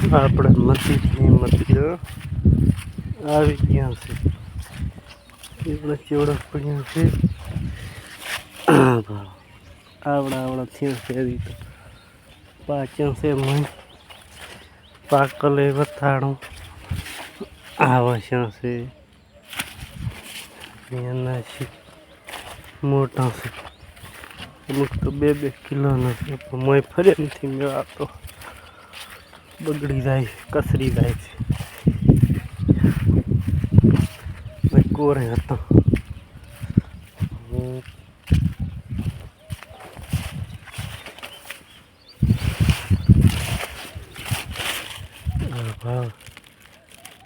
આપણે મતીથી મતીઓ આવી ગયા છે. એવડા ચેવડા પડ્યા છે. આવડા આવડા થયા છે હજી તો પાચ્યા છે મન પાકલે વથાણું આવશ્યા છે એના છે. મોટા છે. અમુક તો બે બે કિલોના છે, પણ મય ફરે નથી મેળાતો. બગડી જાય, કસરી જાય છે. કોરે હતો.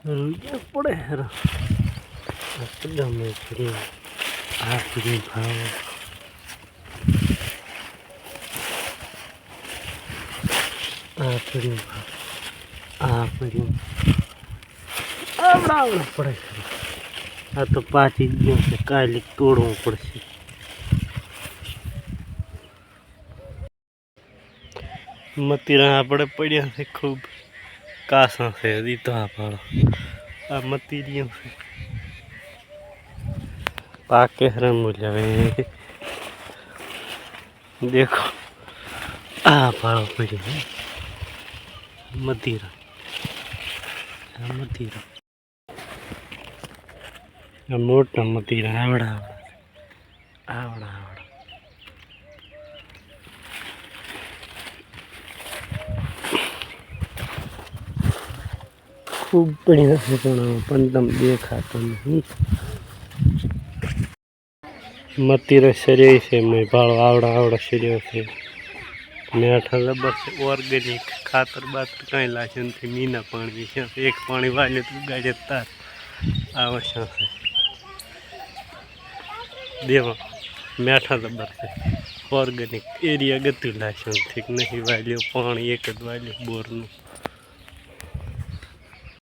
રૂપિયા પડે હેરો. ગમે ફરી આ ભાવ. આ ભાવ. આ આવડા પડે છે આ તો પાછી જ છે કાલે તોડવું પડશે મતીરા આપણે પડ્યા છે ખૂબ કાસા છે હજી તો આ ભાડો આ મતીરિયમ છે પાકે હરણ મૂલ્યા દેખો આ ભાડો પડ્યો. મતીરા મતીરા આ મોટા મતીરા આવડા આવડા. આવડા ખૂબ પડ્યા છે પણ પણ દેખાતો નહીં મતીરો શરીર છે મેં ભાળો આવડા આવડા શરીર છે. મેઠા જબર છે ઓર્ગેનિક ખાતર બાતર કાંઈ લાગે નથી, મીના પાણી છે. એક પાણી વાલે તો ગાડે તાર. આવશે છે. દેવા મેઠા જબર છે. ઓર્ગેનિક એરિયા ગતું લાગે નથી નહીં, વાલ્યો પાણી એક જ વાલ્યું બોરનું.